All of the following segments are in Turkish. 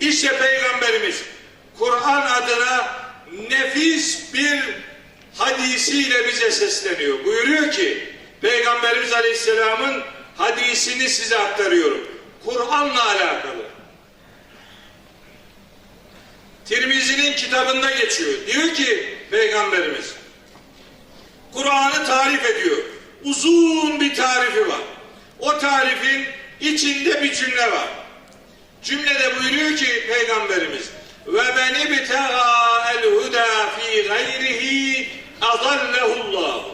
İşte Peygamberimiz Kur'an adına nefis bir hadisiyle bize sesleniyor. Buyuruyor ki Peygamberimiz Aleyhisselam'ın hadisini size aktarıyorum. Kur'an'la alakalı. Tirmizi'nin kitabında geçiyor. Diyor ki Peygamberimiz Kur'an'ı tarif ediyor. Uzun bir tarifi var. O tarifin içinde bir cümle var. Cümlede buyuruyor ki Peygamberimiz ve ben ibtega el huda fi gayrihi adallehullah.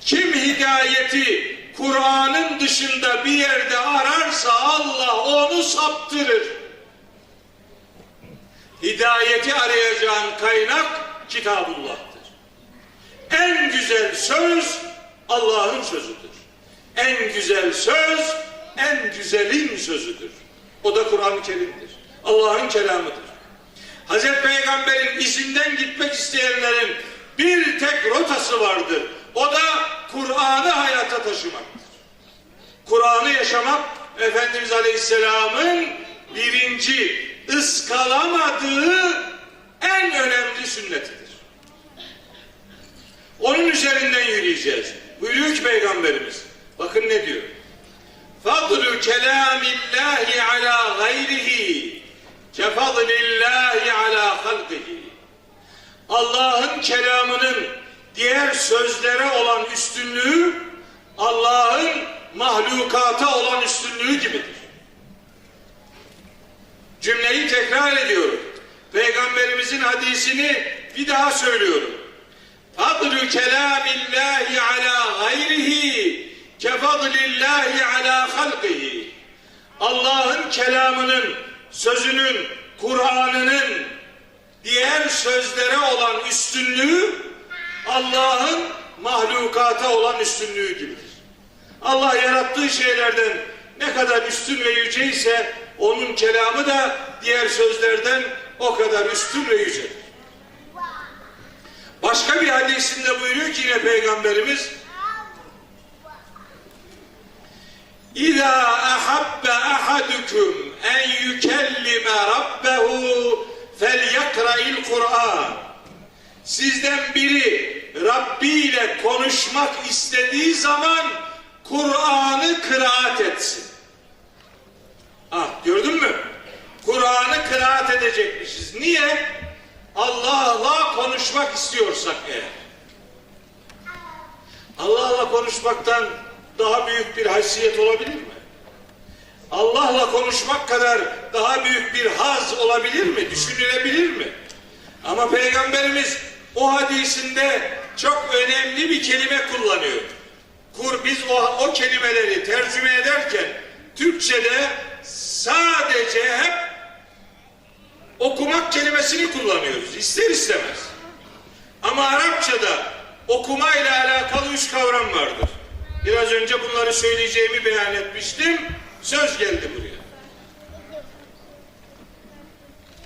Kim hidayeti Kur'an'ın dışında bir yerde ararsa Allah onu saptırır. Hidayeti arayacağın kaynak Kitabullah'tır. En güzel söz Allah'ın sözüdür. En güzel söz en güzelin sözüdür. O da Kur'an-ı Kerim'dir. Allah'ın kelamıdır. Hazreti Peygamber'in izinden gitmek isteyenlerin bir tek rotası vardır. O da Kur'an'ı hayata taşımaktır. Kur'an'ı yaşamak Efendimiz Aleyhisselam'ın birinci ıskalamadığı en önemli sünnetidir. Onun üzerinden yürüyeceğiz. Buyuruyor Peygamberimiz. Bakın ne diyor. Fadlu kelamillahi ala gayrihi kefadlillahi ala halqihi. Allah'ın kelamının diğer sözlere olan üstünlüğü Allah'ın mahlukata olan üstünlüğü gibidir. Cümleyi tekrar ediyorum. Peygamberimizin hadisini bir daha söylüyorum. Fadlu kelamillahi ala gayrihi kefadlillahi ala halqihi. Allah'ın kelamının, sözünün, Kur'an'ının diğer sözlere olan üstünlüğü Allah'ın mahlukata olan üstünlüğü gibidir. Allah yarattığı şeylerden ne kadar üstün ve yüce ise onun kelamı da diğer sözlerden o kadar üstün ve yücedir. Başka bir hadisinde buyuruyor ki yine Peygamberimiz İza ahabbe ahadukum en yükellime rabbehu felyakra'il Kur'an Sizden biri Rabbi ile konuşmak istediği zaman Kur'an'ı kıraat etsin. Ah gördün mü? Kur'an'ı kıraat edecekmişiz. Niye? Allah'la konuşmak istiyorsak eğer. Allah'la konuşmaktan daha büyük bir haysiyet olabilir mi? Allah'la konuşmak kadar daha büyük bir haz olabilir mi? Düşünülebilir mi? Ama Peygamberimiz o hadisinde çok önemli bir kelime kullanıyor. Kur biz o, o kelimeleri tercüme ederken Türkçe'de sadece hep okumak kelimesini kullanıyoruz. ister istemez. Ama Arapçada okuma ile alakalı üç kavram vardır. Biraz önce bunları söyleyeceğimi beyan etmiştim. Söz geldi buraya.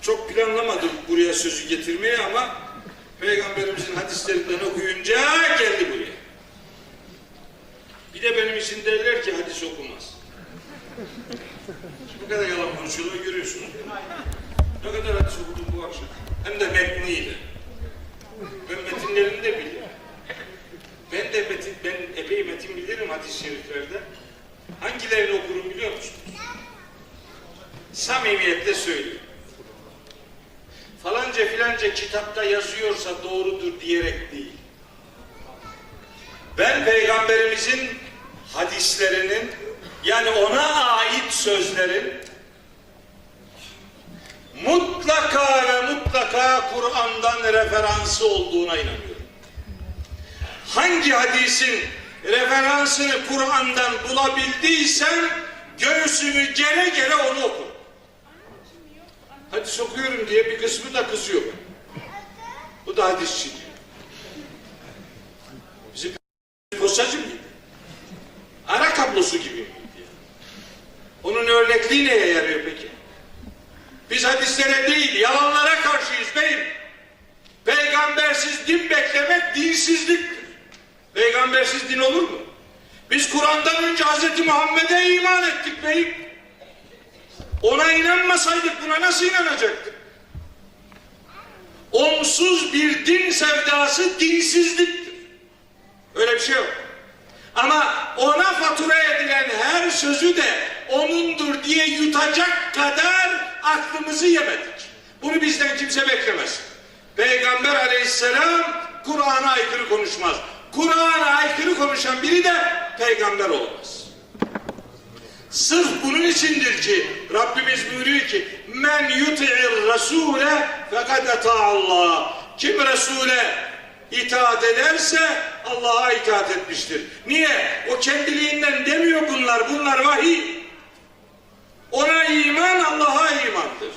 Çok planlamadım buraya sözü getirmeyi ama Peygamberimizin hadislerinden okuyunca geldi buraya. Bir de benim için derler ki hadis okumaz. Bu kadar yalan konuşuyorlar görüyorsunuz. Ne kadar hadis okudum bu akşam. Hem de metniyle. Ben metinlerini de bilirim. Ben de metin, ben epey metin bilirim hadis-i şeriflerde. Hangilerini okurum biliyor musunuz? Samimiyetle söylüyorum. Falanca filanca kitapta yazıyorsa doğrudur diyerek değil. Ben peygamberimizin hadislerinin yani ona ait sözlerin mutlaka ve mutlaka Kur'an'dan referansı olduğuna inanıyorum. Hangi hadisin referansını Kur'an'dan bulabildiysen göğsümü gere gere onu oku. Hadis okuyorum diye bir kısmı da kızıyor. Bu da hadisçi diyor. Bizim postacı mıydı? Ara kablosu gibi miydi? Onun örnekliği neye yarıyor peki? Biz hadislere değil, yalanlara karşıyız beyim. Peygambersiz din beklemek dinsizliktir. Peygambersiz din olur mu? Biz Kur'an'dan önce Hz. Muhammed'e iman ettik beyim. Ona inanmasaydık buna nasıl inanacaktık? Onsuz bir din sevdası dinsizliktir. Öyle bir şey yok. Ama ona fatura edilen her sözü de onundur diye yutacak kadar aklımızı yemedik. Bunu bizden kimse beklemez. Peygamber aleyhisselam Kur'an'a aykırı konuşmaz. Kur'an'a aykırı konuşan biri de peygamber olmaz. Sırf bunun içindir ki Rabbimiz buyuruyor ki men yuti'ir rasule fakat Allah. Kim Resul'e itaat ederse Allah'a itaat etmiştir. Niye? O kendiliğinden demiyor bunlar. Bunlar vahiy. Ona iman Allah'a imandır.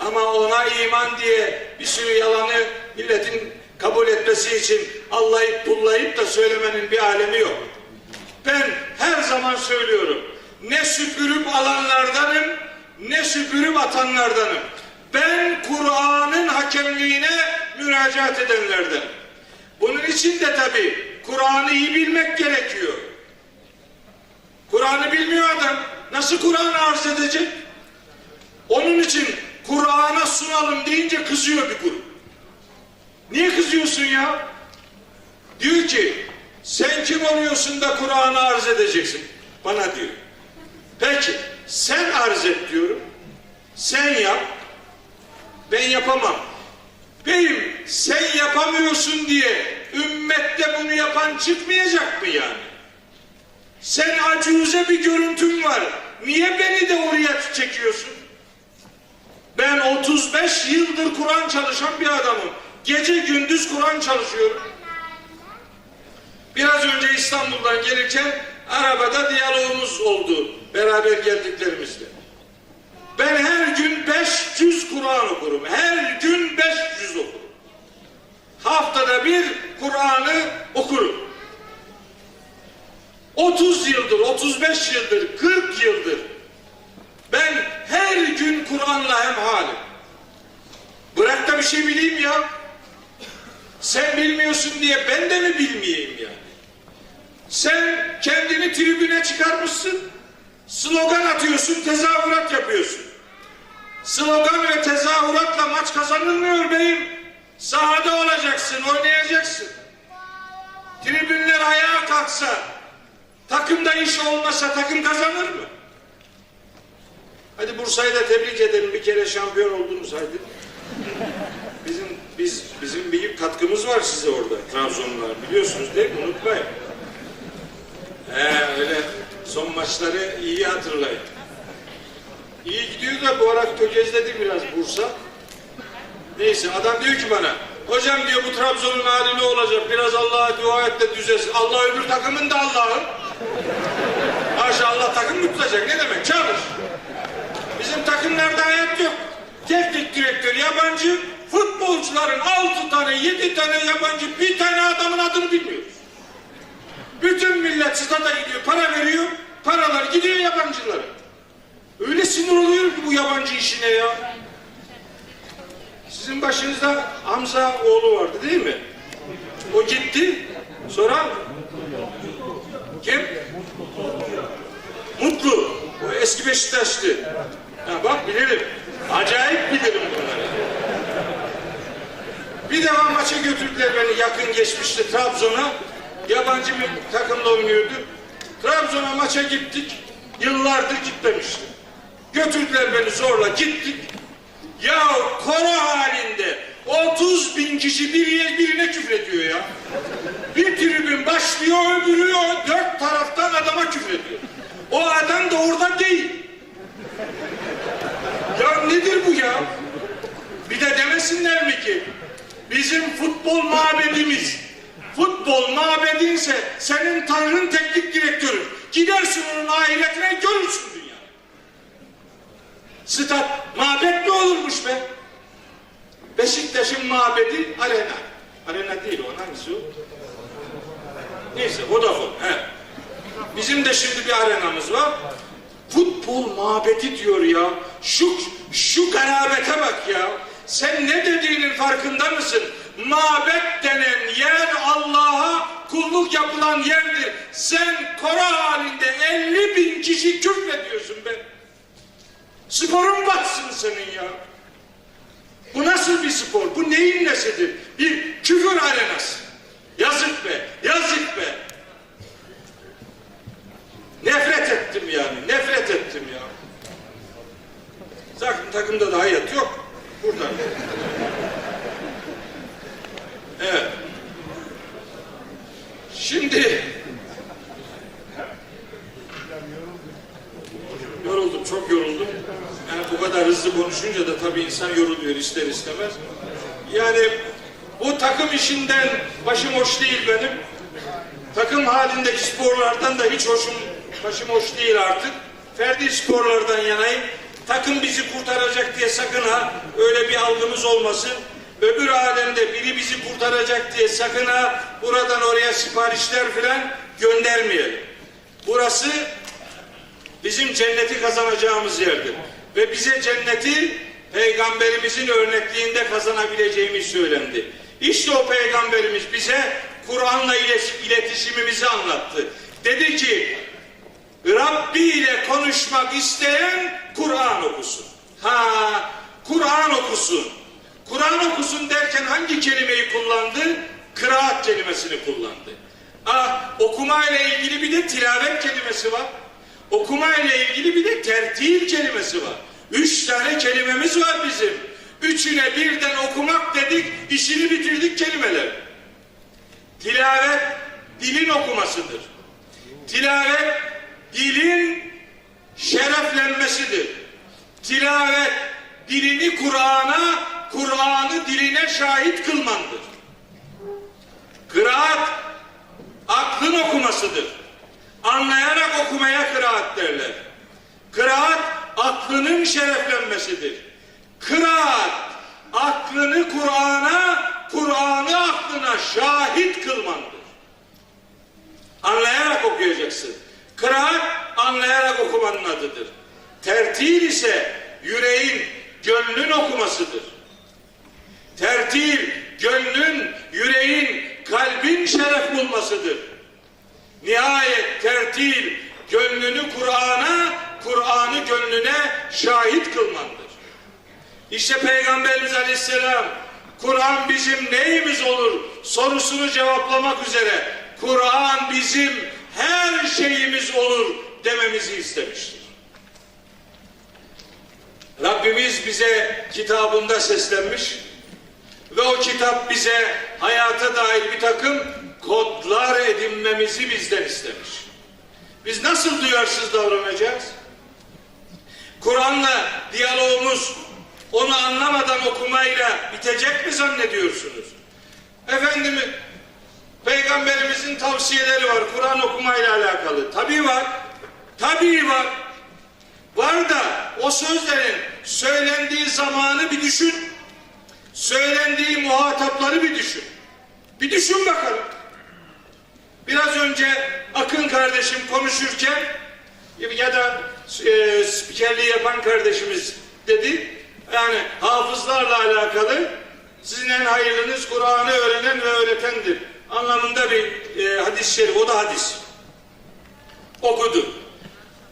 Ama ona iman diye bir sürü yalanı milletin kabul etmesi için Allah'ı pullayıp da söylemenin bir alemi yok. Ben her zaman söylüyorum. Ne süpürüp alanlardanım, ne süpürüp atanlardanım. Ben Kur'an'ın hakemliğine müracaat edenlerden. Bunun için de tabi Kur'an'ı iyi bilmek gerekiyor. Kur'an'ı bilmiyor adam. Nasıl Kur'an'ı arz edecek? Onun için Kur'an'a sunalım deyince kızıyor bir grup. Niye kızıyorsun ya? Diyor ki sen kim oluyorsun da Kur'an'ı arz edeceksin? Bana diyor. Peki sen arz et diyorum. Sen yap. Ben yapamam. Beyim sen yapamıyorsun diye ümmette bunu yapan çıkmayacak mı yani? Sen acuze bir görüntün var. Niye beni de oraya çekiyorsun? Ben 35 yıldır Kur'an çalışan bir adamım. Gece gündüz Kur'an çalışıyorum. Biraz önce İstanbul'dan gelirken arabada diyalogumuz oldu beraber geldiklerimizle. Ben her gün 500 Kur'an okurum. Her gün 500 okurum. Haftada bir Kur'an'ı okurum. 30 yıldır, 35 yıldır, 40 yıldır ben her gün Kur'an'la hemhalim. Bırak da bir şey bileyim ya. Sen bilmiyorsun diye ben de mi bilmeyeyim yani? Sen kendini tribüne çıkarmışsın. Slogan atıyorsun, tezahürat yapıyorsun. Slogan ve tezahüratla maç kazanılmıyor beyim. Sahada olacaksın, oynayacaksın. Tribünler ayağa kalksa, takımda iş olmasa takım kazanır mı? Hadi Bursa'yı da tebrik edelim. Bir kere şampiyon oldunuz hadi. Bizim biz bizim büyük katkımız var size orada Trabzonlular biliyorsunuz değil mi? Unutmayın. He öyle son maçları iyi hatırlayın. İyi gidiyor da bu ara tökezledi biraz Bursa. Neyse adam diyor ki bana hocam diyor bu Trabzon'un hali ne olacak? Biraz Allah'a dua et de düzelsin. Allah öbür takımın da Allah'ın. Maşallah takım mı tutacak? Ne demek? Çalış. Bizim takımlarda hayat yok. Teknik direktör yabancı, futbolcuların altı tane, yedi tane yabancı, bir tane adamın adını bilmiyoruz. Bütün millet stada gidiyor, para veriyor, paralar gidiyor yabancılara. Öyle sinir oluyorum ki bu yabancı işine ya. Sizin başınızda Hamza oğlu vardı değil mi? O gitti, sonra kim? Mutlu. O eski Beşiktaşlı. Ha bak bilirim. Acayip bilirim bunları. Bir defa maça götürdüler beni yakın geçmişte Trabzon'a. Yabancı bir takımla oynuyordu. Trabzon'a maça gittik. Yıllardır gitmemiştim. Götürdüler beni zorla gittik. Ya koro halinde 30 bin kişi bir birine küfrediyor ya. Bir tribün başlıyor öbürü dört taraftan adama küfrediyor. O adam da orada değil. Ya nedir bu ya? Bir de demesinler mi ki bizim futbol mabedimiz futbol mabedinse senin tanrın teknik direktörü. Gidersin onun ahiretine görürsün dünya. Stat mabet mi olurmuş be? Beşiktaş'ın mabedi arena. Arena değil o hangisi o? Neyse Vodafone. He. Bizim de şimdi bir arenamız var. Futbol mabedi diyor ya. Şu şu garabete bak ya. Sen ne dediğinin farkında mısın? Mabet denen yer Allah'a kulluk yapılan yerdir. Sen kora halinde 50 bin kişi küfrediyorsun be. Sporun batsın senin ya. Bu nasıl bir spor? Bu neyin nesidir? Bir küfür arenası. Yazık be, yazık be. Nefret ettim yani, nefret ettim ya. Zaten takımda da hayat yok. Burada. Evet. Şimdi yoruldum, çok yoruldum. Yani bu kadar hızlı konuşunca da tabii insan yoruluyor ister istemez. Yani bu takım işinden başım hoş değil benim. Takım halindeki sporlardan da hiç hoşum, başım hoş değil artık. Ferdi sporlardan yanayım. Takım bizi kurtaracak diye sakın ha öyle bir algımız olmasın. Öbür alemde biri bizi kurtaracak diye sakın ha buradan oraya siparişler filan göndermeyelim. Burası bizim cenneti kazanacağımız yerdir. Ve bize cenneti peygamberimizin örnekliğinde kazanabileceğimiz söylendi. İşte o peygamberimiz bize Kur'an'la ilet- iletişimimizi anlattı. Dedi ki Rabbi ile konuşmak isteyen Kur'an okusun. Ha, Kur'an okusun. Kur'an okusun derken hangi kelimeyi kullandı? Kıraat kelimesini kullandı. Ah, okuma ile ilgili bir de tilavet kelimesi var. Okuma ile ilgili bir de tertil kelimesi var. Üç tane kelimemiz var bizim. Üçüne birden okumak dedik, işini bitirdik kelimeler. Tilavet dilin okumasıdır. Tilavet dilin şereflenmesidir. Tilavet dilini Kur'an'a, Kur'an'ı diline şahit kılmandır. Kıraat aklın okumasıdır. Anlayarak okumaya kıraat derler. Kıraat aklının şereflenmesidir. Kıraat aklını Kur'an'a, Kur'an'ı aklına şahit kılmandır. Anlayarak okuyacaksın. Kıraat anlayarak okumanın adıdır. Tertil ise yüreğin, gönlün okumasıdır. Tertil, gönlün, yüreğin, kalbin şeref bulmasıdır. Nihayet tertil, gönlünü Kur'an'a, Kur'an'ı gönlüne şahit kılmandır. İşte Peygamberimiz Aleyhisselam Kur'an bizim neyimiz olur sorusunu cevaplamak üzere Kur'an bizim her şeyimiz olur dememizi istemiştir. Rabbimiz bize kitabında seslenmiş ve o kitap bize hayata dair bir takım kodlar edinmemizi bizden istemiş. Biz nasıl duyarsız davranacağız? Kur'an'la diyalogumuz onu anlamadan okumayla bitecek mi zannediyorsunuz? Efendim Peygamberimizin tavsiyeleri var Kur'an okumayla alakalı. Tabii var. Tabii var. Var da o sözlerin söylendiği zamanı bir düşün. Söylendiği muhatapları bir düşün. Bir düşün bakalım. Biraz önce Akın kardeşim konuşurken ya da e, spikerliği yapan kardeşimiz dedi. Yani hafızlarla alakalı sizin en hayırlınız Kur'an'ı öğrenen ve öğretendir. Anlamında bir e, hadis-i şerif. O da hadis. Okudu.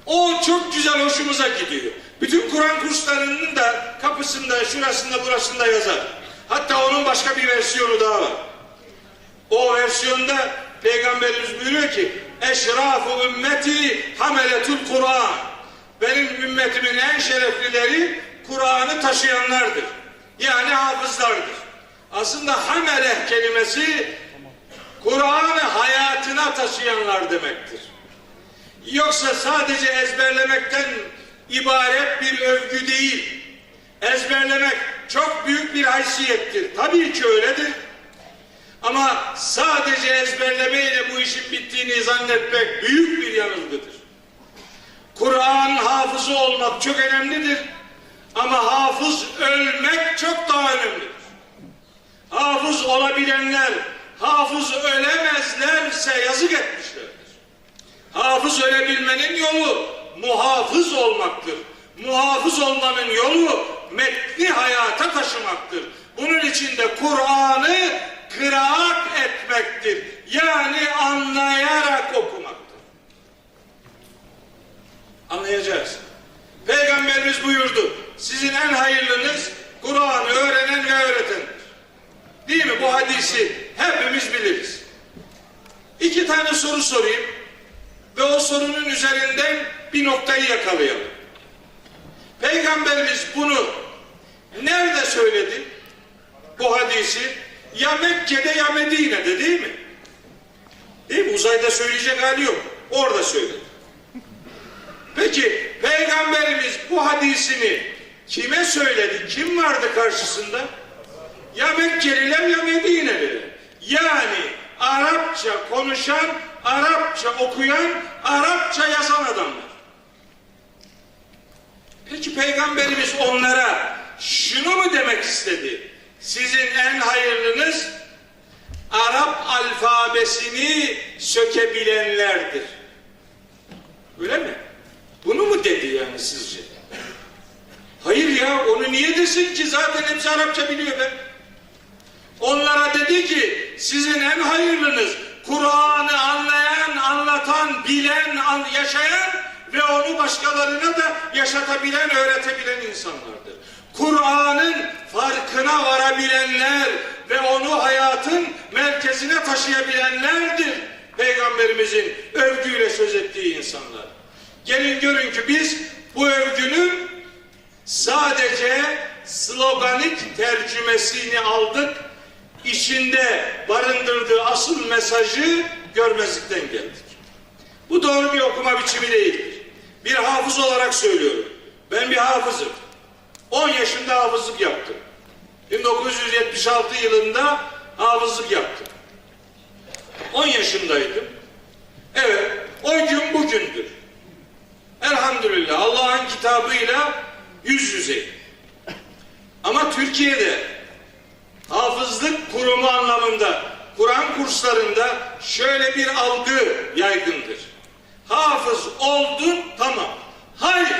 O çok güzel hoşumuza gidiyor. Bütün Kur'an kurslarının da kapısında, şurasında, burasında yazar. Hatta onun başka bir versiyonu daha var. O versiyonda Peygamberimiz buyuruyor ki Eşrafu ümmeti hameletul Kur'an Benim ümmetimin en şereflileri Kur'an'ı taşıyanlardır. Yani hafızlardır. Aslında hamele kelimesi Kur'an'ı hayatına taşıyanlar demektir. Yoksa sadece ezberlemekten ibaret bir övgü değil. Ezberlemek çok büyük bir haysiyettir. Tabii ki öyledir. Ama sadece ezberlemeyle bu işin bittiğini zannetmek büyük bir yanılgıdır. Kur'an hafızı olmak çok önemlidir. Ama hafız ölmek çok daha önemlidir. Hafız olabilenler hafız ölemezlerse yazık etmişlerdir. Hafız ölebilmenin yolu muhafız olmaktır. Muhafız olmanın yolu metni hayata taşımaktır. Bunun için de Kur'an'ı kıraat etmektir. Yani anlayarak okumaktır. Anlayacağız. Peygamberimiz buyurdu. Sizin en hayırlınız Kur'an'ı öğrenen ve öğretendir. Değil mi? Bu hadisi hepimiz biliriz. İki tane soru sorayım ve o sorunun üzerinden bir noktayı yakalayalım. Peygamberimiz bunu nerede söyledi? Bu hadisi ya Mekke'de ya Medine'de değil mi? Değil mi? Uzayda söyleyecek hali yok. Orada söyledi. Peki Peygamberimiz bu hadisini kime söyledi? Kim vardı karşısında? Ya Mekkeliler ya Medineliler. Yani Arapça konuşan, Arapça okuyan, Arapça yazan adamlar. Peki Peygamberimiz onlara şunu mu demek istedi? Sizin en hayırlınız Arap alfabesini sökebilenlerdir. Öyle mi? Bunu mu dedi yani sizce? Hayır ya onu niye desin ki zaten hepsi Arapça biliyor ben. Onlara dedi ki sizin en hayırlınız Kur'an'ı anlayan, anlatan, bilen, an- yaşayan ve onu başkalarına da yaşatabilen, öğretebilen insanlardır. Kur'an'ın farkına varabilenler ve onu hayatın merkezine taşıyabilenlerdir. Peygamberimizin övgüyle söz ettiği insanlar. Gelin görün ki biz bu övgünün sadece sloganik tercümesini aldık. İçinde barındırdığı asıl mesajı görmezlikten geldik. Bu doğru bir okuma biçimi değildir. Bir hafız olarak söylüyorum. Ben bir hafızım. 10 yaşında hafızlık yaptım. 1976 yılında hafızlık yaptım. 10 yaşındaydım. Evet, o gün bugündür. Elhamdülillah Allah'ın kitabıyla yüz yüzeyim. Ama Türkiye'de hafızlık kurumu anlamında Kur'an kurslarında şöyle bir algı yaygındır. Hafız oldun tamam. Hayır.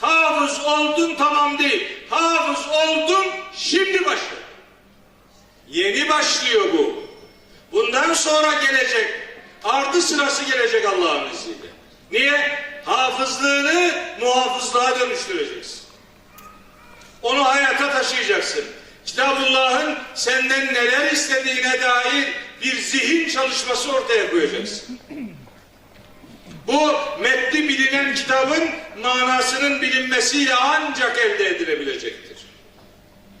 Hafız oldun tamam değil. Hafız oldun şimdi başla. Yeni başlıyor bu. Bundan sonra gelecek. Ardı sırası gelecek Allah'ın izniyle. Niye? Hafızlığını muhafızlığa dönüştüreceksin. Onu hayata taşıyacaksın. Kitabullah'ın senden neler istediğine dair bir zihin çalışması ortaya koyacaksın. Bu metni bilinen kitabın manasının bilinmesiyle ancak elde edilebilecektir.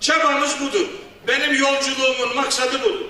Çabamız budur. Benim yolculuğumun maksadı budur.